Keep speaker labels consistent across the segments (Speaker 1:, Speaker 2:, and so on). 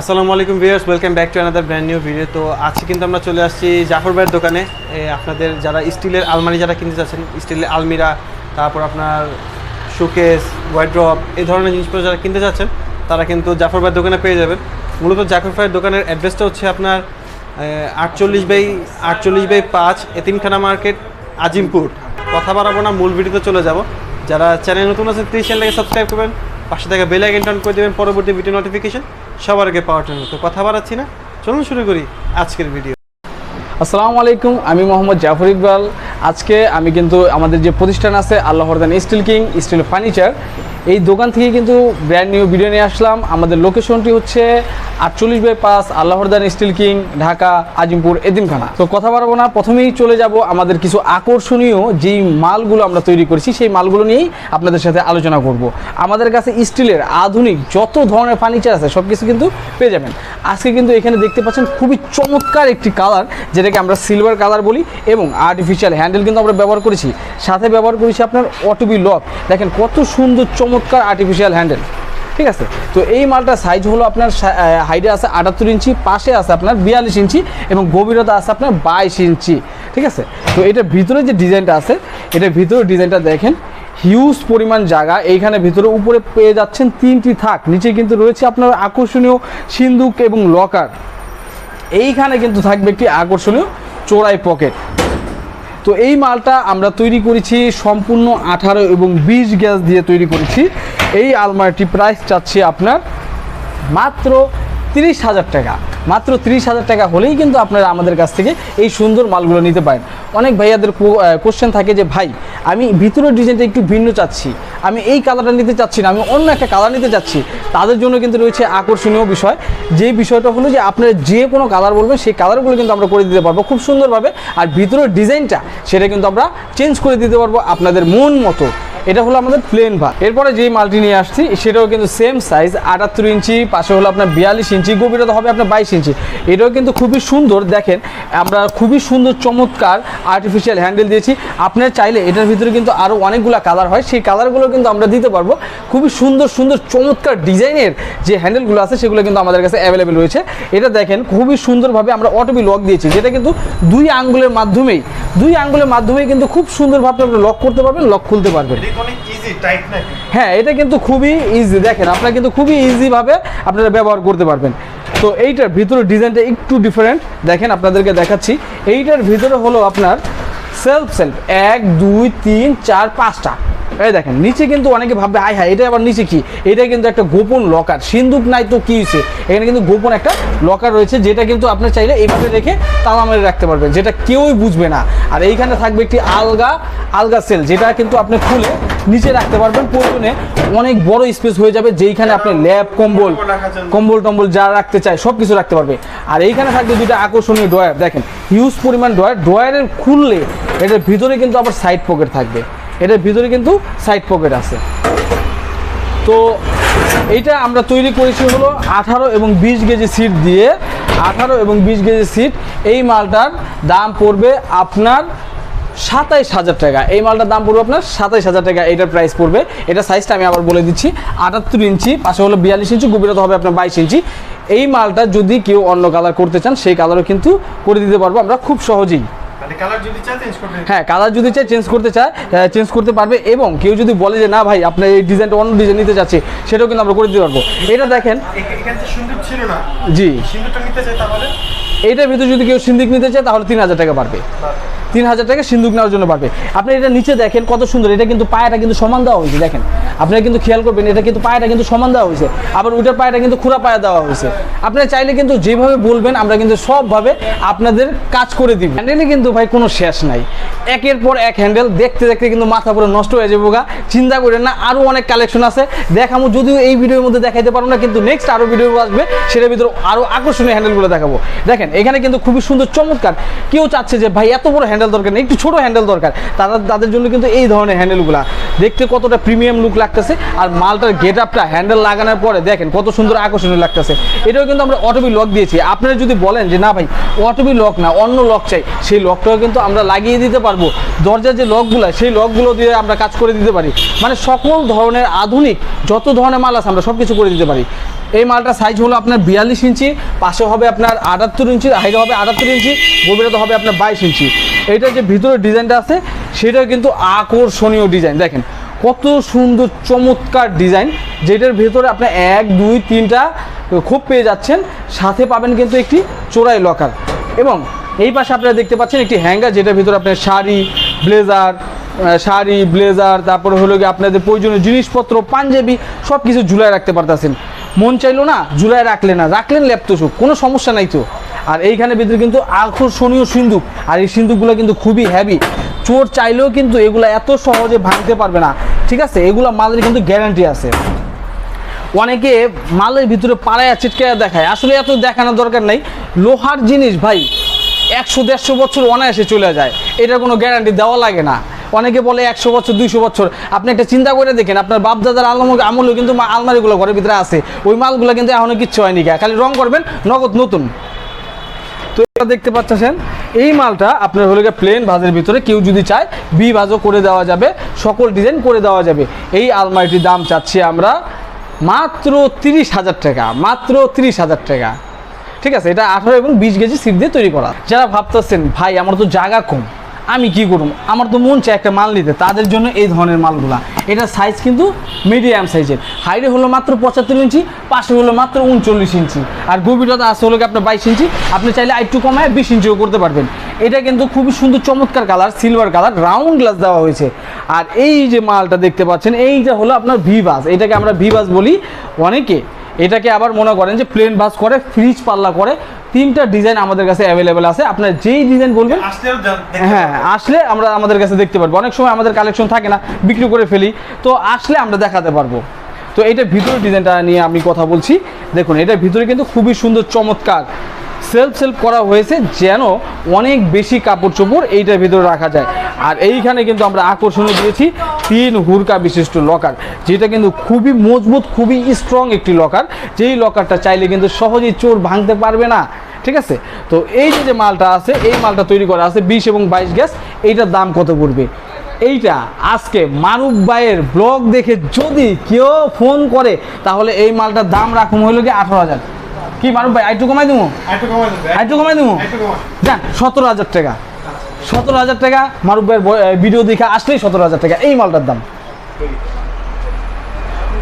Speaker 1: আসসালামু আলাইকুম viewers welcome back to another brand new video তো আজকে কিন্তু আমরা চলে আসছি জাফর ভাইয়ের দোকানে। আপনাদের যারা স্টিলের আলমারি যারা কিনতে চাচ্ছেন, স্টিলের আলমিরা, তারপর আপনার শোকেস ওয়াইড্রপ এই ধরনের জিনিসপত্র যারা কিনতে চাচ্ছেন, তারা কিন্তু জাফর ভাইয়ের দোকানে পেয়ে যাবেন। মূলত জাফর ভাইয়ের দোকানের অ্যাড্রেসটা হচ্ছে আপনার আটচল্লিশ বাই আটচল্লিশ বাই পাঁচ এতিমখানা মার্কেট, আজিমপুর। কথা বাড়াবো না, মূল ভিডিওতে চলে যাব। যারা চ্যানেল নতুন আছেন প্লিজ চ্যানেলটাকে সাবস্ক্রাইব করবেন। পাশে থেকে বেল আইকন করে দেবেন। পরবর্তী ভিডিও নোটিফিকেশন সবার আগে পাওয়ার জন্য তো কথা বাড়াচ্ছি না। চলুন শুরু করি আজকের ভিডিও
Speaker 2: আসসালামু আলাইকুম, আমি মোহাম্মদ জাফর ইকবাল। আজকে আমি কিন্তু আমাদের যে প্রতিষ্ঠান আছে আল্লাহ হরদান স্টিল কিং, স্টিল ফার্নিচার, এই দোকান থেকে কিন্তু ব্র্যান্ড নিউ ভিডিও নিয়ে আসলাম। আমাদের লোকেশনটি হচ্ছে আটচল্লিশ বাই পাঁচ আল্লাহরদান স্টিল কিং, ঢাকা, আজিমপুর এদিমখানা তো কথা বাড়াবো না, প্রথমেই চলে যাব আমাদের কিছু আকর্ষণীয় যেই মালগুলো আমরা তৈরি করেছি, সেই মালগুলো নিয়েই আপনাদের সাথে আলোচনা করব। আমাদের কাছে স্টিলের আধুনিক যত ধরনের ফার্নিচার আছে সব কিছু কিন্তু পেয়ে যাবেন। আজকে কিন্তু এখানে দেখতে পাচ্ছেন খুবই চমৎকার একটি কালার, যেটাকে আমরা সিলভার কালার বলি এবং আর্টিফিশিয়াল হ্যান্ডেল কিন্তু আমরা ব্যবহার করেছি। সাথে ব্যবহার করেছি আপনার অটোবি লক দেখেন কত সুন্দর চমৎকার আর্টিফিশিয়াল হ্যান্ডেল ঠিক আছে? তো এই মালটার সাইজ হলো আপনার হাইটে আছে আটাত্তর ইঞ্চি, পাশে আছে আপনার বিয়াল্লিশ ইঞ্চি এবং গভীরতা আছে আপনার বাইশ ইঞ্চি। ঠিক আছে? তো এটার ভিতরে যে ডিজাইনটা আছে এটার ভিতরে ডিজাইনটা দেখেন। হিউজ পরিমাণ জায়গা, এইখানে ভিতরে উপরে পেয়ে যাচ্ছেন তিনটি থাক, নিচে কিন্তু রয়েছে আপনার আকর্ষণীয় সিন্দুক এবং লকার এইখানে কিন্তু থাকবে একটি আকর্ষণীয় চোরাই পকেট তো এই মালটা আমরা তৈরি করেছি সম্পূর্ণ আঠারো এবং বিশ গ্যাস দিয়ে তৈরি করেছি। এই আলমারিটি প্রাইস চাচ্ছি আপনার মাত্র তিরিশ হাজার টাকা। মাত্র তিরিশ হাজার টাকা হলেই কিন্তু আপনারা আমাদের কাছ থেকে এই সুন্দর মালগুলো নিতে পারেন। অনেক ভাইয়াদের কোশ্চেন থাকে যে, ভাই, আমি ভিতরের ডিজাইনটা একটু ভিন্ন চাচ্ছি। আমি এই কালারটা নিতে চাচ্ছি না, আমি অন্য একটা কালার নিতে চাচ্ছি। তাদের জন্য কিন্তু রয়েছে আকর্ষণীয় বিষয়। যে বিষয়টা হলো যে, আপনারা যে কোনো কালার বলবেন, সেই কালারগুলো কিন্তু আমরা করে দিতে পারব খুব সুন্দরভাবে। আর ভিতরের ডিজাইনটা, সেটা কিন্তু আমরা চেঞ্জ করে দিতে পারব আপনাদের মন মতো। এটা হলো আমাদের প্লেন ভাগ এরপরে যেই মালটি নিয়ে আসছি, সেটাও কিন্তু সেম সাইজ আটাত্তর ইঞ্চি, পাশে হলো আপনার বিয়াল্লিশ ইঞ্চি, গভীরতা হবে আপনার বাইশ ইঞ্চি। এটাও কিন্তু খুবই সুন্দর, দেখেন, আমরা খুবই সুন্দর, চমৎকার আর্টিফিশিয়াল হ্যান্ডেল দিয়েছি। আপনার চাইলে এটার ভিতরে কিন্তু আরও অনেকগুলো কালার হয়, সেই কালারগুলো কিন্তু আমরা দিতে পারব। খুবই সুন্দর সুন্দর, চমৎকার ডিজাইনের যে হ্যান্ডেলগুলো আছে, সেগুলো কিন্তু আমাদের কাছে অ্যাভেলেবেল রয়েছে। এটা দেখেন, খুবই সুন্দরভাবে আমরা অটোবি লক দিয়েছি, যেটা কিন্তু দুই আঙ্গুলের মাধ্যমেই দুই আঙ্গুলের মাধ্যমে কিন্তু খুব সুন্দরভাবে আপনি লক করতে পারবেন লক খুলতে পারবেন। হ্যাঁ এটা কিন্তু খুবই ইজি দেখেন আপনারা কিন্তু খুবই ইজিভাবে আপনারা ব্যবহার করতে পারবেন। তো এইটার ভিতরে ডিজাইনটা একটু ডিফারেন্ট দেখেন আপনাদেরকে দেখাচ্ছি। এইটার ভিতরে হলো আপনার সেলফ সেলফ এক দুই তিন চার পাঁচটা। এই দেখেন, নিচে কিন্তু অনেকে ভাববে হাই হাই এটা আবার নিচে কি? এটা কিন্তু একটা গোপন লকার সিন্দুক নাই তো কি হয়েছে এখানে কিন্তু গোপন একটা লকার রয়েছে, যেটা কিন্তু আপনার চাইলে এইভাবে রেখে তালা মেরে রাখতে পারবেন, যেটা কেউই বুঝবে না। আর এইখানে থাকবে একটি আলগা আলগা সেল যেটা কিন্তু আপনি খুলে নিচে রাখতে পারবেন। প্রয়োজনে অনেক বড় স্পেস হয়ে যাবে, যেইখানে আপনি ল্যাব কম্বল কম্বল টম্বল যা রাখতে চায় সব কিছু রাখতে পারবে। আর এইখানে থাকবে দুইটা আকর্ষণীয় ড্রয়ার দেখেন হিউজ পরিমাণ ড্রয়ার ড্রয়ারের খুললে এটার ভিতরে কিন্তু আবার সাইড পকেট থাকবে। এটার ভিতরে কিন্তু সাইড পকেট আছে। তো এইটা আমরা তৈরি করেছি হলো আঠারো এবং বিশ কেজি সিট দিয়ে। আঠারো এবং বিশ কেজি সিট এই মালটার দাম পড়বে আপনার সাতাইশ হাজার টাকা। এই মালটার দাম পড়বে আপনার সাতাইশ হাজার টাকা এটার প্রাইস পড়বে। এটা সাইজটা আমি আবার বলে দিচ্ছি, আটাত্তর ইঞ্চি, পাশে হলো বিয়াল্লিশ ইঞ্চি, গভীরতা হবে আপনার বাইশ ইঞ্চি। এই মালটা যদি কেউ অন্য কালার করতে চান, সেই কালারও কিন্তু করে দিতে পারব আমরা খুব সহজেই। হ্যাঁ কালার যদি চায় চেঞ্জ করতে চায় চেঞ্জ করতে পারবে এবং কেউ যদি বলে যে না ভাই আপনার এই ডিজাইনটা অন্য ডিজাইন নিতে চাচ্ছে সেটাও কিন্তু আমরা করে দিতে পারব। এটা দেখেন। জি। এইটার ভিতরে যদি কেউ সিন্দুক নিতে চায় তাহলে তিন হাজার টাকা পারবে তিন হাজার টাকা সিন্দুক নেওয়ার জন্য পারবে আপনি এটা নিচে দেখেন কত সুন্দর, এটা কিন্তু পায়েটা কিন্তু সমান দেওয়া হয়েছে, দেখেন। আপনারা কিন্তু খেয়াল করবেন, এটা কিন্তু পায়েটা কিন্তু সমান দেওয়া হয়েছে। আবার ওইটার পায়েটা কিন্তু খুঁড়া পায়ে দেওয়া হয়েছে। আপনারা চাইলে কিন্তু যেভাবে বলবেন, আমরা কিন্তু সবভাবে আপনাদের কাজ করে দিব। হ্যান্ডেলে কিন্তু ভাই কোনো শেষ নাই। একের পর এক হ্যান্ডেল দেখতে দেখতে কিন্তু মাথা পুরো নষ্ট হয়ে যাবে গা। চিন্তা করেন না আরও অনেক কালেকশন আছে। দেখাবো, যদিও এই ভিডিওর মধ্যে দেখাইতে পারব না, কিন্তু নেক্সট আরও ভিডিও আসবে, সেটার ভিতরে আরও আকর্ষণীয় হ্যান্ডেলগুলো দেখাবো। দেখেন, এখানে কিন্তু খুবই সুন্দর, চমৎকার। কেউ চাচ্ছে যে, ভাই, এত বড় হ্যান্ডেল দরকার নেই, একটু ছোট হ্যান্ডেল দরকার। তারা তাদের জন্য কিন্তু এই ধরনের হ্যান্ডেলগুলো দেখতে কতটা প্রিমিয়াম লুক লাগতেছে, আর মালটার গেট আপটা হ্যান্ডেল লাগানোর পরে দেখেন কত সুন্দর আকর্ষণীয় লাগতেছে। এটাও কিন্তু আমরা অটোবি লক দিয়েছি। আপনারা যদি বলেন যে, না ভাই অটোবি লক না, অন্য লক চাই, সেই লকটাও কিন্তু আমরা লাগিয়ে দিতে পারব। দরজার যে লকগুলো সেই লকগুলো দিয়ে আমরা কাজ করে দিতে পারি। মানে সকল ধরনের আধুনিক, যত ধরনের মাল আছে, আমরা সব কিছু করে দিতে পারি। এই মালটা সাইজ হলো আপনার বিয়াল্লিশ ইঞ্চি, পাশে হবে আপনার আটাত্তর ইঞ্চি, হাইট হবে আটাত্তর ইঞ্চি, গভীরতা হবে আপনার বাইশ ইঞ্চি। এইটার যে ভিতরে ডিজাইনটা আছে, সেটা কিন্তু আকর্ষণীয় ডিজাইন। দেখেন, কত সুন্দর চমৎকার ডিজাইন, যেটার ভেতরে আপনি এক, দুই, তিনটা খুব পেয়ে যাচ্ছেন। সাথে পাবেন কিন্তু একটি চোরাই লকার। এবং এই পাশে আপনারা দেখতে পাচ্ছেন একটি হ্যাঙ্গার, যেটার ভিতরে আপনার শাড়ি, ব্লেজার শাড়ি, ব্লেজার, তারপরে হলো গিয়ে আপনাদের প্রয়োজনীয় জিনিসপত্র, পাঞ্জাবি সব কিছু ঝুলায় রাখতে পারতেছেন। মন চাইলো না, ঝুলায় রাখলে না, রাখলেন ল্যাপটসুক কোনো সমস্যা নাই তো। আর এইখানে ভিতরে কিন্তু আকর্ষণীয় সিন্দুক আর এই সিন্দুকগুলো কিন্তু খুবই হ্যাভি চোর চাইলেও কিন্তু এগুলো এত সহজে ভাঙতে পারবে না। ঠিক আছে? এগুলো মালের কিন্তু গ্যারান্টি আছে। অনেকে মালের ভিতরে পাড়ায় চিটকে দেখায়। আসলে এত দেখানোর দরকার নেই। লোহার জিনিস ভাই, একশো, দেড়শো বছর অনায়াসে চলে যায়। এটার কোনো গ্যারান্টি দেওয়া লাগে না। অনেকে বলে একশো বছর, দুইশো বছর। আপনি একটা চিন্তা করে দেখেন, আপনার বাপদাদার আলম, আমলেও কিন্তু আলমারিগুলো ঘরের ভিতরে আছে। ওই মালগুলো কিন্তু এখনও কিচ্ছু হয়নি খালি রং করবেন, নগদ নতুন। এটা দেখতে পাচ্ছেন, এই মালটা আপনার হলো প্লেন ভাজের ভিতরে কেউ যদি চায় বি ভাজও করে দেওয়া যাবে, সকল ডিজাইন করে দেওয়া যাবে। এই আলমারিটির দাম চাচ্ছি আমরা মাত্র তিরিশ হাজার টাকা, মাত্র তিরিশ হাজার টাকা। ঠিক আছে, এটা আঠারো এবং বিশ কেজি সিট দিয়ে তৈরি করা। যারা ভাবতেছেন, ভাই, আমার তো জায়গা কম। আমি কি করব? আমার তো মন চাই একটা মাল নিতে, তাদের জন্য এই ধরনের মালগুলা। এটা সাইজ কিন্তু মিডিয়াম সাইজের হাইটে হলো মাত্র পঁচাত্তর ইঞ্চি, পাশে হলো মাত্র উনচল্লিশ ইঞ্চি। আর গভীরতা আছে হলো কি আপনার বাইশ ইঞ্চি, আপনি চাইলে আইটু কমায় বিশ ইঞ্চিও করতে পারবেন। এটা কিন্তু খুবই সুন্দর চমৎকার colour silver colour round glass দেওয়া হয়েছে। আর এই যে মালটা দেখতে পাচ্ছেন, এইটা হলো আপনার ভি বাস এটাকে আমরা ভি বাস বলি অনেকে। এটাকে আবার মনে করেন যে প্লেন বাস করে ফ্রিজ পাল্লা করে তিনটা ডিজাইন আমাদের কাছে অ্যাভেলেবেল আছে। আপনার যেই ডিজাইন বলবেন হ্যাঁ আসলে আমরা আমাদের কাছে দেখতে পারব। অনেক সময় আমাদের কালেকশন থাকে না বিক্রি করে ফেলি। তো আসলে আমরা দেখাতে পারব। তো এটা ভিতরে ডিজাইনটা নিয়ে আমি কথা বলছি। দেখুন এটা ভিতরে কিন্তু খুবই সুন্দর চমৎকার সেলফ সেলফ করা হয়েছে যেন অনেক বেশি কাপড় চোপড় এইটার ভিতরে রাখা যায়। আর এইখানে কিন্তু আমরা আকর্ষণীয় দিয়েছি। তিন হুরকা বিশিষ্ট লকার যেটা কিন্তু খুবই মজবুত খুবই স্ট্রং একটি লকার যেই লকারটা চাইলে কিন্তু সহজেই চোর ভাঙতে পারবে না ঠিক আছে? তো এই যে মালটা আছে এই মালটা তৈরি করা আছে বিশ এবং বাইশ গ্যাস এইটার দাম কত পড়বে? এইটা আজকে মারুফ ভাইয়ের ব্লগ দেখে যদি কেউ ফোন করে তাহলে এই মালটার দাম রাখুন হইল কি আঠারো হাজার। কি মারুফ ভাই আইটু কমাই দেবো? আইটু কমাই দেবো। যান সতেরো হাজার টাকা। সতেরো হাজার টাকা। মারুফ ভাইয়ের ভিডিও দেখে আসলেই সতেরো হাজার টাকা। এই মালটার দাম।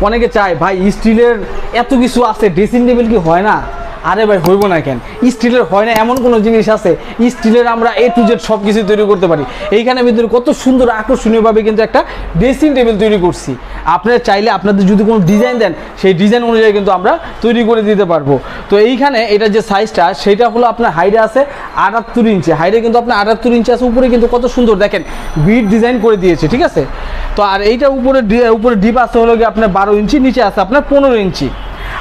Speaker 2: অনেকে চায়, ভাই স্টিলের এত কিছু আছে ড্রেসিং টেবিল কি হয় না? আরে ভাই, হইব না কেন? স্টিলের হয় না, এমন কোনো জিনিস আছে? স্টিলের আমরা এ টু জেড সব কিছু তৈরি করতে পারি। এইখানে ভিতরে কত সুন্দর আকর্ষণীয়ভাবে কিন্তু একটা ড্রেসিং টেবিল তৈরি করছি। আপনারা চাইলে আপনাদের যদি কোনো ডিজাইন দেন, সেই ডিজাইন অনুযায়ী কিন্তু আমরা তৈরি করে দিতে পারব। তো এইখানে এটা যে সাইজটা সেটা হলো আপনার হাইডে আছে আটাত্তর ইঞ্চি হাইডে কিন্তু আপনার আটাত্তর ইঞ্চি আছে, উপরে কিন্তু কত সুন্দর, দেখেন বিট ডিজাইন করে দিয়েছে, ঠিক আছে? তো আর এইটা উপরে উপরে ডিপ আছে হলো গিয়ে আপনার বারো ইঞ্চি নিচে আছে আপনার পনেরো ইঞ্চি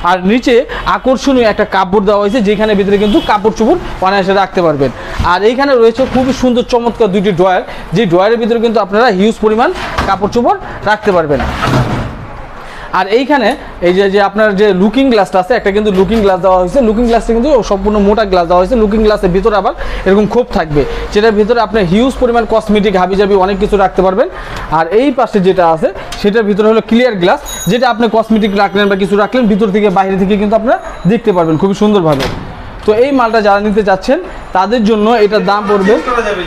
Speaker 2: আর নিচে আকর্ষণীয় একটা কাপড় দেওয়া হয়েছে, যেখানে ভিতরে কিন্তু কাপড় চোপড় অনায়াসে রাখতে পারবেন। আর এইখানে রয়েছে খুবই সুন্দর চমৎকার দুইটি ড্রয়ার, যে ড্রয়ারের ভিতরে কিন্তু আপনারা হিউজ পরিমাণ কাপড় চোপড় রাখতে পারবেন। আর এইখানে এই যে যে আপনার যে লুকিং গ্লাসটা আছে একটা কিন্তু লুকিং গ্লাস দেওয়া হয়েছে। লুকিং গ্লাসটা কিন্তু সম্পূর্ণ মোটা গ্লাস দেওয়া হয়েছে। লুকিং গ্লাসের ভিতরে আবার এরকম খোপ থাকবে যেটার ভিতরে আপনি হিউজ পরিমাণ কসমেটিক হাবি হাবিজাবি অনেক কিছু রাখতে পারবেন। আর এই পাশে যেটা আছে সেটার ভিতরে হলো ক্লিয়ার গ্লাস যেটা আপনি কসমেটিক রাখলেন বা কিছু রাখলেন ভিতর থেকে বাইরে থেকে কিন্তু আপনারা দেখতে পারবেন খুবই সুন্দরভাবে। তো এই মালটা যারা নিতে যাচ্ছেন তাদের জন্য এটার দাম পড়বে
Speaker 1: যাবে।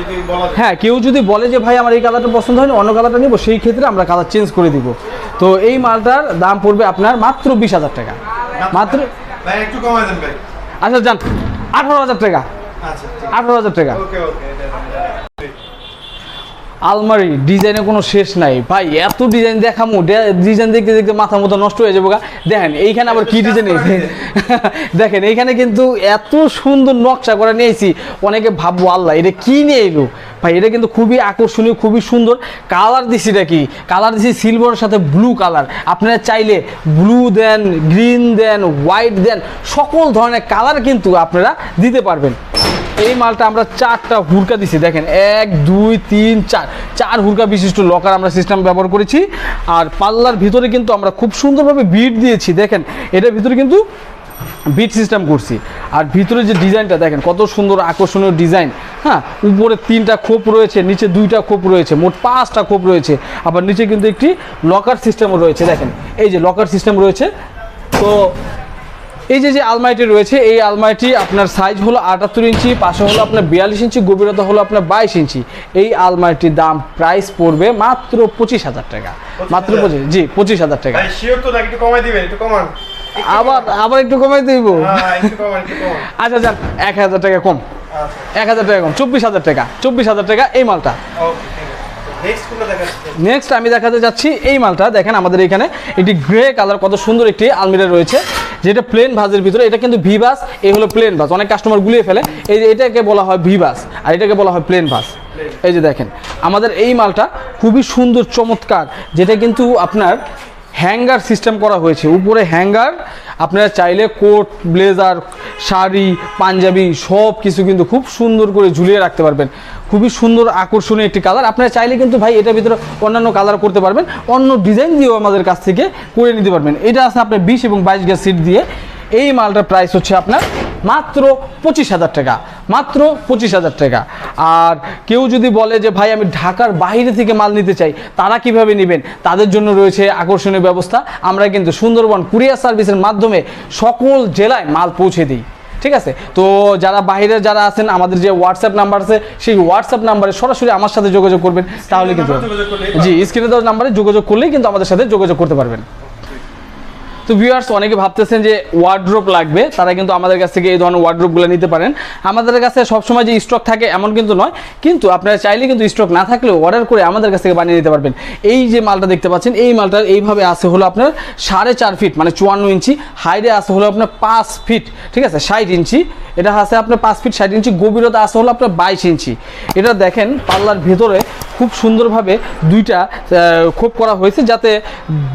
Speaker 2: হ্যাঁ কেউ যদি বলে যে ভাই আমার এই কালারটা পছন্দ হয়নি অন্য কালারটা নিব সেই ক্ষেত্রে আমরা কালার চেঞ্জ করে দিব। তো এই মালটার দাম পড়বে আপনার মাত্র বিশ হাজার টাকা। মাত্র আচ্ছা যান। আঠারো হাজার টাকা।
Speaker 1: আচ্ছা
Speaker 2: আঠারো হাজার টাকা। আলমারি ডিজাইনে কোনো শেষ নাই। ভাই, এত ডিজাইন দেখামো ডিজাইন দেখতে দেখতে মাথা মতো নষ্ট হয়ে যাব। দেখেন, এইখানে আবার কি ডিজাইন দেখেন, এইখানে কিন্তু এত সুন্দর নকশা করে নিয়েছি। অনেকে ভাববো, আল্লাহ, এটা কি নিয়ে এলো? ভাই, এটা কিন্তু খুবই আকর্ষণীয়, খুবই সুন্দর। কালার দিছি এটা কি? কালার দিছি সিলভারের সাথে ব্লু কালার আপনারা চাইলে blue then green then white then, সকল ধরনের কালার কিন্তু আপনারা দিতে পারবেন। এই মালটা আমরা চারটা হুরকা দিছি, দেখেন, এক, দুই, তিন, চার। চার হুরকা বিশিষ্ট লকার আমরা সিস্টেম ব্যবহার করেছি। আর পাল্লার ভিতরে কিন্তু আমরা খুব সুন্দরভাবে বিট দিয়েছি, দেখেন, এটার ভিতরে কিন্তু বিট সিস্টেম করছি। আর ভিতরে যে ডিজাইনটা, দেখেন, কত সুন্দর আকর্ষণীয় ডিজাইন। হ্যাঁ উপরে তিনটা খোপ রয়েছে, নিচে দুইটা খোপ রয়েছে, মোট পাঁচটা খোপ রয়েছে, আবার নিচে কিন্তু একটি লকার সিস্টেমও রয়েছে, দেখেন। এই যে লকার সিস্টেম রয়েছে, তো এই যে যে আলমারিটি রয়েছে এই আলমারিটি আপনার সাইজ হলো আটাত্তর ইঞ্চি পাশে হলো আপনার বিয়াল্লিশ ইঞ্চি গভীরতা হলো আপনার বাইশ ইঞ্চি। এই আলমারিটির দাম প্রাইস পড়বে মাত্র পঁচিশ হাজার টাকা। মাত্র পঁচিশ জি পঁচিশ হাজার টাকা।
Speaker 1: একটু কমাই দিবেন একটু কমান।
Speaker 2: আবার আবার একটু কমাই দিব?
Speaker 1: হ্যাঁ
Speaker 2: আচ্ছা যান এক হাজার টাকা কম।
Speaker 1: আচ্ছা।
Speaker 2: এক হাজার টাকা কম চব্বিশ হাজার টাকা চব্বিশ হাজার টাকা এই মালটা।
Speaker 1: নেক্সট
Speaker 2: আমি দেখাতে যাচ্ছি এই মালটা। দেখেন আমাদের এখানে একটি গ্রে কালার কত সুন্দর একটি আলমিরা রয়েছে যেটা প্লেন ভাজের ভিতরে। এটা কিন্তু ভি বাস এই হলো প্লেন ভাস অনেক কাস্টমার গুলিয়ে ফেলে। এই যে এটাকে বলা হয় ভি বাস আর এটাকে বলা হয় প্লেন ভাস এই যে দেখেন আমাদের এই মালটা খুবই সুন্দর চমৎকার যেটা কিন্তু আপনার হ্যাঙ্গার সিস্টেম করা হয়েছে। উপরে হ্যাঙ্গার, আপনারা চাইলে কোট, ব্লেজার, শাড়ি, পাঞ্জাবি সব কিছু কিন্তু খুব সুন্দর করে ঝুলিয়ে রাখতে পারবেন। খুবই সুন্দর আকর্ষণীয় একটি কালার। আপনারা চাইলে কিন্তু ভাই এটার ভিতরে অন্যান্য কালার করতে পারবেন। অন্য ডিজাইন দিয়েও আমাদের কাছ থেকে করে নিতে পারবেন। এটা আছে আপনার বিশ এবং বাইশ গ্যাস সিট দিয়ে। এই মালটার প্রাইস হচ্ছে আপনার মাত্র পঁচিশ হাজার টাকা মাত্র পঁচিশ হাজার টাকা। আর কেউ যদি বলে যে ভাই আমি ঢাকার বাইরে থেকে মাল নিতে চাই তারা কীভাবে নেবেন? তাদের জন্য রয়েছে আকর্ষণীয় ব্যবস্থা। আমরা কিন্তু সুন্দরবন কুরিয়ার সার্ভিসের মাধ্যমে সকল জেলায় মাল পৌঁছে দিই। ঠিক আছে? তো যারা বাইরে যারা আছেন আমাদের যে হোয়াটসঅ্যাপ নাম্বার আছে সেই হোয়াটসঅ্যাপ নাম্বারে সরাসরি আমার সাথে যোগাযোগ করবেন। তাহলে কিন্তু জি স্ক্রিনে দেওয়া নাম্বারে যোগাযোগ করলেই কিন্তু আমাদের সাথে যোগাযোগ করতে পারবেন। তো ভিউয়ার্স অনেকে ভাবতেছেন যে ওয়ার্ড্রোপ লাগবে, তারা কিন্তু আমাদের কাছ থেকে এই ধরনের ওয়ার্ড্রোপগুলো নিতে পারেন। আমাদের কাছে সবসময় যে স্টক থাকে এমন কিন্তু নয়, কিন্তু আপনারা চাইলে কিন্তু স্টক না থাকলেও অর্ডার করে আমাদের কাছ থেকে বানিয়ে নিতে পারবেন। এই যে মালটা দেখতে পাচ্ছেন, এই মালটার এইভাবে আসে হলো আপনার সাড়ে চার ফিট মানে চুয়ান্ন ইঞ্চি। হাইটে আসে হলো আপনার পাঁচ ফিট ঠিক আছে? ষাট ইঞ্চি। এটা আছে আপনার পাঁচ ফিট ষাট ইঞ্চি। গভীরতা আসে হলো আপনার বাইশ ইঞ্চি। এটা দেখেন, পাল্লার ভেতরে খুব সুন্দরভাবে দুইটা খোপ করা হয়েছে যাতে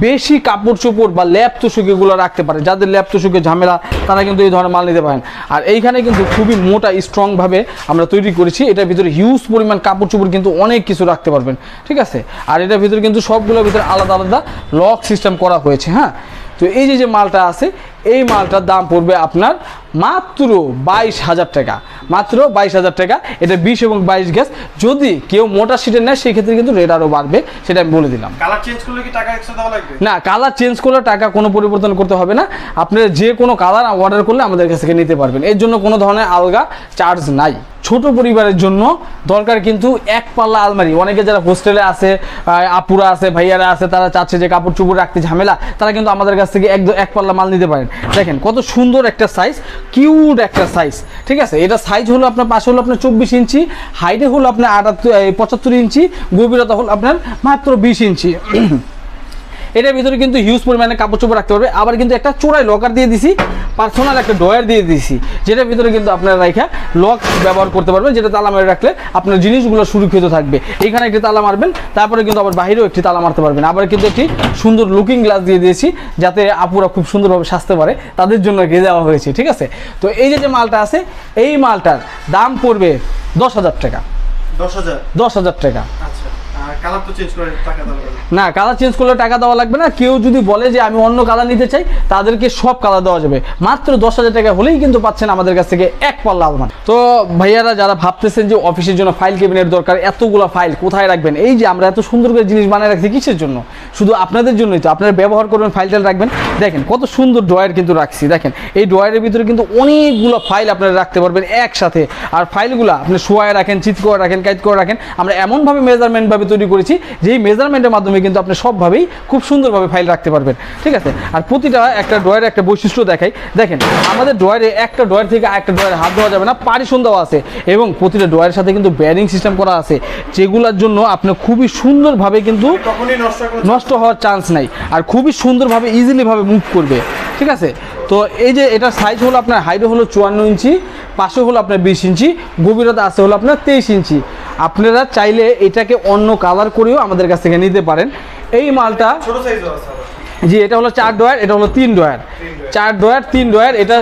Speaker 2: বেশি কাপড় চোপড় বা ল্যাপ তুষুকিগুলো রাখতে পারে। যাদের ল্যাপ তুষুকে ঝামেলা, তারা কিন্তু এই ধরনের মাল নিতে পারেন। আর এইখানে কিন্তু খুবই মোটা স্ট্রংভাবে আমরা তৈরি করেছি। এটার ভিতরে হিউজ পরিমাণ কাপড় চোপড় কিন্তু অনেক কিছু রাখতে পারবেন। ঠিক আছে? আর এটার ভিতরে কিন্তু সবগুলোর ভিতরে আলাদা আলাদা লক সিস্টেম করা হয়েছে হ্যাঁ? তো এই যে যে মালটা আছে এই মালটার দাম পড়বে আপনার মাত্র বাইশ হাজার টাকা। মাত্র বাইশ হাজার টাকা। এটা বিশ এবং বাইশ গ্যাস। যদি কেউ মোটা সিটের নেয় সেক্ষেত্রে কিন্তু রেট আরও বাড়বে সেটা আমি বলে দিলাম।
Speaker 1: কালার চেঞ্জ করলে কি টাকা এক্সট্রা দেওয়া লাগবে?
Speaker 2: না কালার চেঞ্জ করলে টাকা কোনো পরিবর্তন করতে হবে না। আপনারা যে কোনো কালার অর্ডার করলে আমাদের কাছ থেকে নিতে পারবেন। এর জন্য কোনো ধরনের আলগা চার্জ নাই। ছোট পরিবারের জন্য দরকার কিন্তু এক পাল্লা আলমারি। অনেকে যারা হোস্টেলে আছে আপুরা আছে ভাইয়ারা আছে তারা চাচ্ছে যে কাপড় চুপড় রাখতে ঝামেলা। তারা কিন্তু আমাদের কাছ থেকে এক এক পাল্লা মাল নিতে পারেন। দেখেন, কত সুন্দর একটা সাইজ কিউট একটা সাইজ ঠিক আছে? এটা সাইজ হলো আপনার পাশে হলো আপনার চব্বিশ ইঞ্চি হাইটে হলো আপনার আটাত্তর পঁচাত্তর ইঞ্চি, গভীরতা হলো আপনার মাত্র বিশ ইঞ্চি। এটার ভিতরে কিন্তু হিউজ পরিমাণে কাপড় চোপড় রাখতে পারবে। আবার কিন্তু একটা চোরাই লকার দিয়ে দিছি পার্সোনাল একটা ডয়ার দিয়ে দিছি যেটার ভিতরে কিন্তু আপনারা রাখা লক ব্যবহার করতে পারবেন যেটা তালা মেরে রাখলে আপনার জিনিসগুলো সুরক্ষিত থাকবে। এখানে একটি তালা মারবেন তারপরে কিন্তু আবার বাইরেও একটি তালা মারতে পারবেন। আবার কিন্তু একটি সুন্দর লুকিং গ্লাস দিয়ে দিয়েছি যাতে আপুরা খুব সুন্দরভাবে সাজতে পারে তাদের জন্য রেখে দেওয়া হয়েছে ঠিক আছে? তো এই যে যে মালটা আছে এই মালটার দাম পড়বে দশ হাজার টাকা।
Speaker 1: দশ হাজার।
Speaker 2: দশ হাজার টাকা। না কালার চেঞ্জ করলে টাকা দেওয়া লাগবে না। কেউ যদি বলে যে আমি অন্য কালার নিতে চাই, তাদেরকে সব কালার দেওয়া যাবে। মাত্র দশ হাজার টাকা হলেই কিন্তু পাচ্ছেন আমাদের কাছ থেকে এক পাল্লা আলমারি। তো ভাইয়ারা, যারা ভাবতেছেন যে অফিসের জন্য ফাইল কেবিনের দরকার, এতগুলো ফাইল কোথায় রাখবেন? এই যে আমরা এত সুন্দর করে জিনিস বানিয়ে রাখছি কিসের জন্য? শুধু আপনাদের জন্যই তো। আপনারা ব্যবহার করবেন ফাইলটা রাখবেন। দেখেন, কত সুন্দর ড্রয়ার কিন্তু রাখছি। দেখেন, এই ড্রয়ারের ভিতরে কিন্তু অনেকগুলো ফাইল আপনারা রাখতে পারবেন একসাথে। আর ফাইলগুলো আপনি শোয়ায় রাখেন চিত করে রাখেন, কাইট করে রাখেন। আমরা এমনভাবে মেজারমেন্টভাবে তৈরি করেছি যেই মেজারমেন্টের মাধ্যমে কিন্তু আপনি সবভাবেই খুব সুন্দরভাবে ফাইল রাখতে পারবেন। ঠিক আছে? আর প্রতিটা একটা ড্রয়ারের একটা বৈশিষ্ট্য দেখাই। দেখেন আমাদের ড্রয়ারে একটা ড্রয়ার থেকে একটা ড্রয়ারে হাত দেওয়া যাবে না পারিশন দেওয়া আছে। এবং প্রতিটা ড্রয়ারের সাথে কিন্তু ব্যারিং সিস্টেম করা আছে যেগুলোর জন্য আপনি খুবই সুন্দরভাবে কিন্তু
Speaker 1: নষ্ট
Speaker 2: হওয়ার চান্স নাই। আর খুবই সুন্দরভাবে ইজিলিভাবে মুভ করবে। ঠিক আছে? তো এই যে এটার সাইজ হলো আপনার হাইটে হলো চুয়ান্ন ইঞ্চি পাশে হলো আপনার বিশ ইঞ্চি গভীরতা আছে হলো আপনার তেইশ ইঞ্চি। আপনারা চাইলে এটাকে অন্য কালার করেও আমাদের কাছ থেকে নিতে পারেন। এই মালটা
Speaker 1: ছোট
Speaker 2: জি এটা হলো চার ডয়ার এটা হলো তিন ডয়ার চার ডয়ার তিন ডয়ার এটা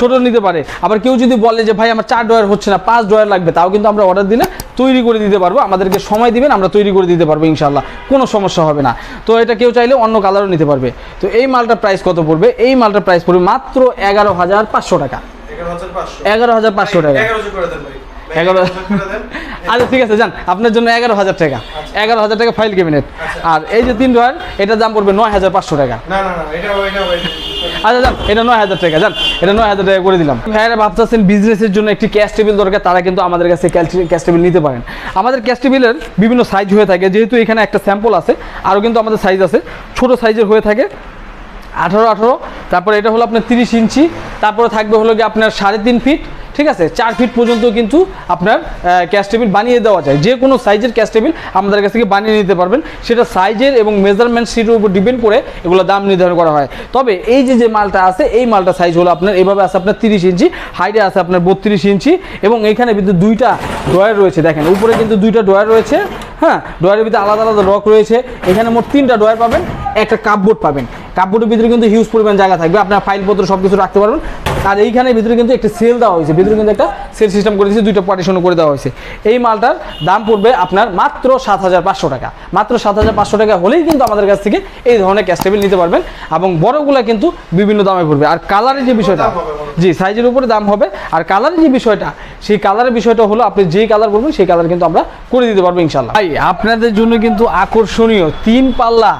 Speaker 1: ছোট নিতে
Speaker 2: পারে। আবার কেউ যদি বলে যে ভাই আমার চার ডয়ার হচ্ছে না পাঁচ ডয়ার লাগবে তাও কিন্তু আমরা অর্ডার দিলে তৈরি করে দিতে পারব। আমাদেরকে সময় দিবেন আমরা তৈরি করে দিতে পারব ইনশাল্লাহ কোনো সমস্যা হবে না। তো এটা কেউ চাইলে অন্য কালারও নিতে পারবে। তো এই মালটার প্রাইস কত পড়বে? এই মালটার প্রাইস পড়বে মাত্র এগারো হাজার পাঁচশো টাকা।
Speaker 1: এগারো হাজার পাঁচশো।
Speaker 2: টাকা।
Speaker 1: এগারো
Speaker 2: আচ্ছা ঠিক আছে যান। আপনার জন্য এগারো হাজার টাকা। এগারো হাজার টাকা ফাইল ক্যাবিনেট। আর এই যে তিন ডয়ার এটার দাম পড়বে নয় হাজার পাঁচশো টাকা। আচ্ছা যান এটা নয় হাজার টাকা যান। এটা নয় হাজার টাকা করে দিলাম। ভাইয়ারা ভাবতেছেন বিজনেসের জন্য একটি ক্যাশ টেবিল দরকার তারা কিন্তু আমাদের কাছে ক্যাশ টেবিল নিতে পারেন। আমাদের ক্যাশ টেবিলের বিভিন্ন সাইজ হয়ে থাকে। যেহেতু এখানে একটা স্যাম্পল আছে আরও কিন্তু আমাদের সাইজ আছে। ছোট সাইজের হয়ে থাকে আঠারো আঠারো। তারপরে এটা হলো আপনার তিরিশ ইঞ্চি। তারপরে থাকবে হলো কি আপনার সাড়ে তিন ফিট ঠিক আছে? চার ফিট পর্যন্ত কিন্তু আপনার ক্যাশ টেবিল বানিয়ে দেওয়া যায়। যে কোনো সাইজের ক্যাশ টেবিল আমাদের কাছ থেকে বানিয়ে নিতে পারবেন। সেটা সাইজের এবং মেজারমেন্ট সিটের উপর ডিপেন্ড করে এগুলো দাম নির্ধারণ করা হয়। তবে এই যে যে মালটা আছে, এই মালটা সাইজ হলো আপনার, এভাবে আছে আপনার তিরিশ ইঞ্চি হাইটে আছে আপনার বত্রিশ ইঞ্চি এবং এখানে কিন্তু দুইটা ড্রয়ার রয়েছে। দেখেন, উপরে কিন্তু দুইটা ড্রয়ার রয়েছে হ্যাঁ? ড্রয়ারের ভিতরে আলাদা আলাদা রক রয়েছে। এখানে মোট তিনটা ড্রয়ার পাবেন, একটা কাপবোর্ড পাবেন। কাপবোর্ডের ভিতরে কিন্তু হিউজ পরিমাণ জায়গা থাকবে। আপনার ফাইলপত্র সব কিছু রাখতে পারবেন। আর এইখানে ভিতরে কিন্তু একটা সেল দেওয়া হয়েছে। ভিতরে কিন্তু একটা সেল সিস্টেম করে দিয়েছে দুইটা পার্টিশনও করে দেওয়া হয়েছে। এই মালটার দাম পড়বে আপনার মাত্র সাত হাজার পাঁচশো টাকা। মাত্র সাত হাজার পাঁচশো টাকা হলেই কিন্তু আমাদের কাছ থেকে এই ধরনের ক্যাশ টেবিল নিতে পারবেন এবং বড়গুলা কিন্তু বিভিন্ন দামে পড়বে। আর কালারের যে বিষয়টা জি সাইজের উপরে দাম হবে। আর কালারের যে বিষয়টা সেই কালারের বিষয়টা হলো আপনি যেই কালার বলবেন সেই কালার কিন্তু আমরা করে দিতে পারব ইনশাল্লাহ ভাই আপনাদের জন্য কিন্তু আকর্ষণীয় তিন পাল্লা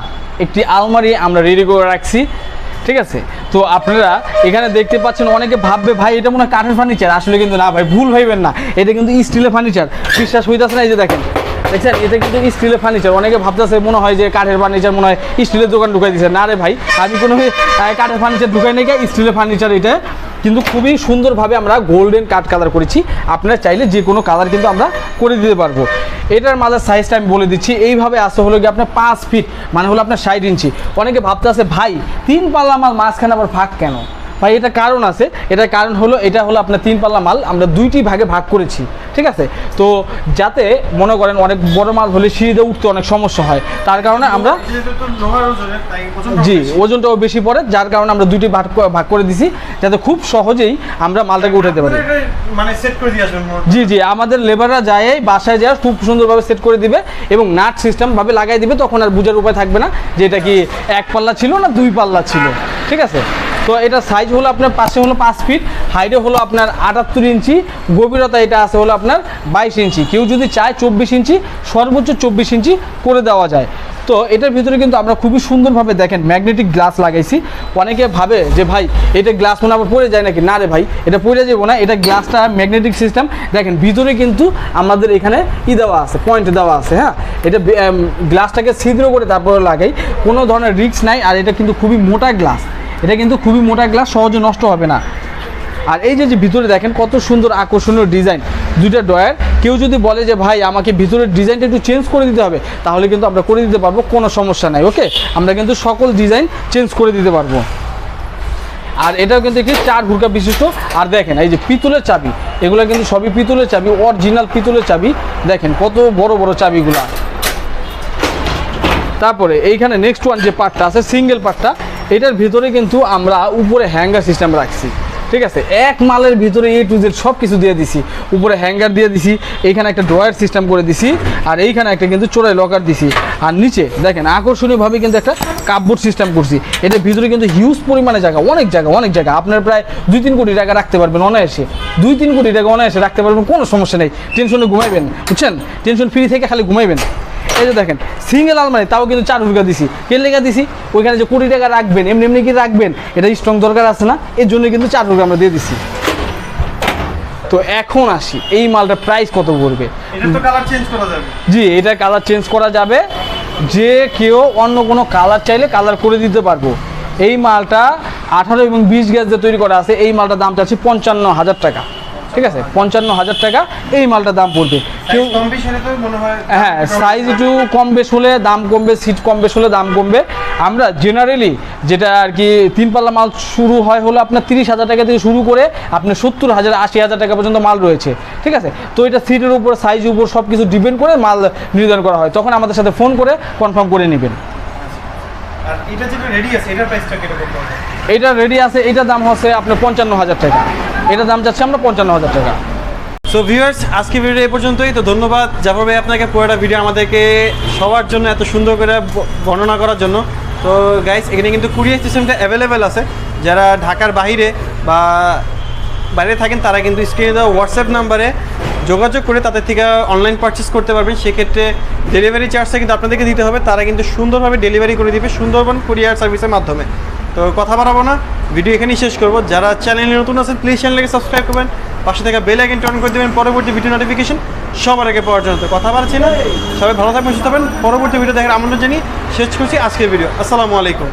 Speaker 2: একটি আলমারি আমরা রেডি করে রাখছি। ঠিক আছে? তো আপনারা এখানে দেখতে পাচ্ছেন, অনেকে ভাববে, ভাই, এটা মনে হয় কাঠের ফার্নিচার আসলে কিন্তু না, ভাই, ভুল ভাইবেন না। এটা কিন্তু স্টিলের ফার্নিচার বিশ্বাস হইতেছে না এই যে দেখেন। দেখছেন? এটা কিন্তু স্টিলের ফার্নিচার অনেকে ভাবতেছে, মনে হয় যে কাঠের ফার্নিচার মনে হয় স্টিলের দোকান ঢুকাই দিচ্ছে না রে ভাই, আমি কোনো কাঠের ফার্নিচার ঢুকাই নাকি স্টিলের ফার্নিচার এটা। কিন্তু খুবই সুন্দরভাবে আমরা গোল্ডেন কাঠ কালার করেছি। আপনারা চাইলে যে কোনো কালার কিন্তু আমরা করে দিতে পারব। এটার মাঝে সাইজটা আমি বলে দিচ্ছি। এইভাবে আসতে হলো কি আপনার পাঁচ ফিট মানে হলো আপনার ষাট ইঞ্চি অনেকে ভাবতে আছে ভাই, তিন পাল্লা মাল মাঝখানে আবার ফাঁক কেন? ভাই এটা কারণ আছে। এটার কারণ হলো এটা হলো আপনার তিন পাল্লা মাল। আমরা দুইটি ভাগে ভাগ করেছি ঠিক আছে? তো যাতে মনে করেন অনেক বড় মাল হলে সিঁড়িতে উঠতে অনেক সমস্যা হয়। তার কারণে আমরা জি ওজনটাও বেশি পড়ে। যার কারণে আমরা দুইটি ভাগ ভাগ করে দিছি যাতে খুব সহজেই আমরা মালটাকে উঠাতে পারি।
Speaker 1: মানে
Speaker 2: জি জি আমাদের লেবাররা যায় বাসায় যায় খুব সুন্দরভাবে সেট করে দিবে এবং নাট সিস্টেম ভাবে লাগাই দিবে তখন আর বুঝার উপায় থাকবে না যে এটা কি এক পাল্লা ছিল না দুই পাল্লা ছিল ঠিক আছে? তো এটা সাইজ হলো আপনার পাশে হলো পাঁচ ফিট হাইটে হলো আপনার আটাত্তর ইঞ্চি, গভীরতা এটা আছে হলো আপনার বাইশ ইঞ্চি। কেউ যদি চায় চব্বিশ ইঞ্চি, সর্বোচ্চ চব্বিশ ইঞ্চি করে দেওয়া যায়। তো এটার ভিতরে কিন্তু আমরা খুবই সুন্দরভাবে দেখেন ম্যাগনেটিক গ্লাস লাগাইছি। অনেকে ভাবে যে ভাই, এটা গ্লাস মনে আবার পড়ে যায় নাকি? না রে ভাই, এটা পড়ে যাব না, এটা গ্লাসটা ম্যাগনেটিক সিস্টেম দেখেন, ভিতরে কিন্তু আমাদের এখানে ই দেওয়া আছে পয়েন্ট দেওয়া আছে হ্যাঁ? এটা গ্লাসটাকে ছিদ্র করে তারপরে লাগাই। কোনো ধরনের রিস্ক নাই, আর এটা কিন্তু খুবই মোটা গ্লাস এটা কিন্তু খুবই মোটা গ্লাস সহজে নষ্ট হবে না। আর এই যে ভিতরে দেখেন, কত সুন্দর আকর্ষণীয় ডিজাইন দুইটা ডয়ার কেউ যদি বলে যে, ভাই, আমাকে ভিতরের ডিজাইনটা একটু চেঞ্জ করে দিতে হবে, তাহলে কিন্তু আমরা করে দিতে পারব, কোনো সমস্যা নাই ওকে আমরা কিন্তু সকল ডিজাইন চেঞ্জ করে দিতে পারব। আর এটাও কিন্তু একটি চার ঘুরকা বিশিষ্ট। আর দেখেন, এই যে পিতলের চাবি, এগুলো কিন্তু সবই পিতলের চাবি অরিজিনাল পিতলের চাবি। দেখেন, কত বড় বড় চাবিগুলা। তারপরে, এইখানে নেক্সট ওয়ান যে পার্টটা আছে সিঙ্গেল পার্টটা এটার ভিতরে কিন্তু আমরা উপরে হ্যাঙ্গার সিস্টেম রাখছি। ঠিক আছে? এক মালের ভিতরে এ টু জেড সব কিছু দিয়ে দিছি। উপরে হ্যাঙ্গার দিয়ে দিছি, এইখানে একটা ড্রয়ার সিস্টেম করে দিছি, আর এইখানে একটা কিন্তু চোরাই লকার দিছি। আর নিচে দেখেন, আকর্ষণীয়ভাবে কিন্তু একটা কাপবোর্ড সিস্টেম করছি। এটার ভিতরে কিন্তু হিউজ পরিমাণে জায়গা, অনেক জায়গা অনেক জায়গা। আপনার প্রায় দুই তিন কোটি টাকা রাখতে পারবেন অনায়াসে। দুই তিন কোটি টাকা অনায়াসে রাখতে পারবেন, কোনো সমস্যা নেই। টেনশনে ঘুমাইবেন, বুঝছেন? টেনশন ফ্রি থেকে খালি ঘুমাইবেন। এই যে দেখেন সিঙ্গেল আলমারি তাও কিন্তু চার রুপিকা দিছি। কে লেখা দিছি? ওইখানে যে কোটি টাকা রাখবেন এমনি এমনি কি রাখবেন? এটা স্ট্রং দরকার আছে না? এর জন্য কিন্তু চার রুপিকা আমরা দিয়ে দিছি। তো এখন আসি এই মালটার প্রাইস কত পড়বে? জি এটা কালার চেঞ্জ করা যাবে। যে কেউ অন্য কোনো কালার চাইলে কালার করে দিতে পারব। এই মালটা আঠারো এবং বিশ গ্যাস যে তৈরি করা আছে। এই মালটার দাম চাচ্ছি পঞ্চান্ন হাজার টাকা। ঠিক আছে? পঞ্চান্ন হাজার টাকা এই মালটার দাম পড়বে। কেউ
Speaker 1: মনে হয়
Speaker 2: হ্যাঁ সাইজ একটু কম বেশ হলে দাম কমবে সিট কম বেশ হলে দাম কমবে। আমরা জেনারেলি যেটা আর কি তিন পাল্লা মাল শুরু হয় হলো আপনার তিরিশ হাজার টাকা থেকে শুরু করে আপনার সত্তর হাজার আশি হাজার টাকা পর্যন্ত মাল রয়েছে। ঠিক আছে? তো এটা সিটের উপর সাইজের উপর সব কিছু ডিপেন্ড করে মাল নির্ধারণ করা হয়। তখন আমাদের সাথে ফোন করে কনফার্ম করে নেবেন।
Speaker 1: আর এটা যেটা রেডি আছে এটার প্রাইসটা কীরকম
Speaker 2: এটা রেডি আছে এটার দাম হচ্ছে আপনার পঞ্চান্ন হাজার টাকা। এটার দাম যাচ্ছে আমরা পঞ্চান্ন হাজার টাকা।
Speaker 1: সো ভিউয়ার্স আজকে ভিডিও এই পর্যন্তই। তো ধন্যবাদ জাফর ভাই আপনাকে পুরোটা ভিডিও আমাদেরকে সবার জন্য এত সুন্দর করে বর্ণনা করার জন্য। তো গাইস এখানে কিন্তু কুরিয়ার সিস্টেমটা অ্যাভেলেবেল আছে। যারা ঢাকার বাইরে বা বাইরে থাকেন, তারা কিন্তু স্ক্রিনে দেওয়া হোয়াটসঅ্যাপ নাম্বারে যোগাযোগ করে তাদের থেকে অনলাইন পারচেস করতে পারবেন। সেক্ষেত্রে ডেলিভারি চার্জটা কিন্তু আপনাদেরকে দিতে হবে। তারা কিন্তু সুন্দরভাবে ডেলিভারি করে দিবে সুন্দরবন কুরিয়ার সার্ভিসের মাধ্যমে। তো কথা বাড়াবো না ভিডিও এখানেই শেষ করব। যারা চ্যানেলে নতুন আছেন প্লিজ চ্যানেলকে সাবস্ক্রাইব করবেন। পাশে থেকে বেল আইকনটি অন করে দেবেন পরবর্তী ভিডিও নোটিফিকেশন সবার আগে পাওয়ার জন্য। তো কথা বাড়ছি না, সবাই ভালো থাকবেন, সুস্থ থাকবেন। পরবর্তী ভিডিও দেখার আমন্ত্রণ জানিয়ে শেষ করছি আজকের ভিডিও আসসালামু আলাইকুম।